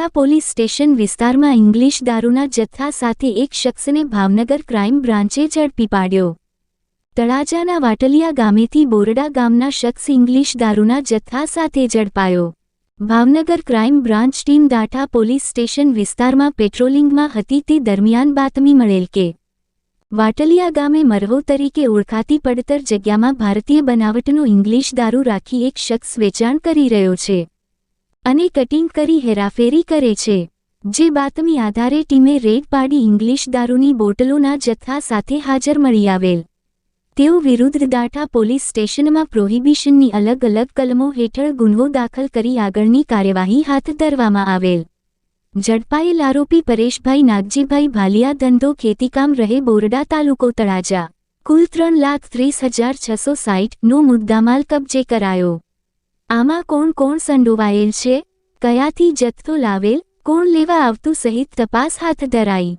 Datha police station વિસ્તારમાં English દારૂના જથ્થા સાથે એક શખ્સને ભાવનગર ક્રાઇમ બ્રાન્ચે ઝડપી પાડ્યો. તળાજાના વાટલિયા ગામેથી બોરડા ગામના શખ્સ ઇંગ્લિશ દારૂના જથ્થા સાથે ઝડપાયો. Bhavnagar crime branch team Datha police station વિસ્તારમાં પેટ્રોલિંગમાં હતી તે દરમિયાન બાતમી મળેલ કે, વાટલિયા ગામે મરહો તરીકે ઓળખાતી પડતર જગ્યામાં ભારતીય બનાવટનો ઇંગ્લિશ દારૂ રાખી એક શખ્સ વેચાણ કરી રહ્યો છે. અને કટિંગ કરી હેરાફેરી કરે છે. જે બાતમી આધારે ટીમે રેડ પાડી ઇંગ્લિશ દારૂની બોટલોના જથ્થા સાથે હાજર મળી આવેલ. તેઓ વિરુદ્ધ દાઠા પોલીસ સ્ટેશનમાં પ્રોહિબિશનની અલગ અલગ કલમો હેઠળ ગુન્હો દાખલ કરી આગળની કાર્યવાહી હાથ ધરવામાં આવેલ. ઝડપાયેલ આરોપી પરેશભાઈ નાગજીભાઈ ભાલિયા ધંધો ખેતીકામ રહે બોરડા તાલુકો તળાજા. કુલ ત્રણ લાખ ત્રીસ હજાર છસો સાઠનો મુદ્દામાલ કબજે કરાયો. આમાં કોણ કોણ સંડોવાયેલ છે? કયાથી જથ્થો લાવેલ? કોણ લેવા આવતું સહિત તપાસ હાથ ધરાઈ?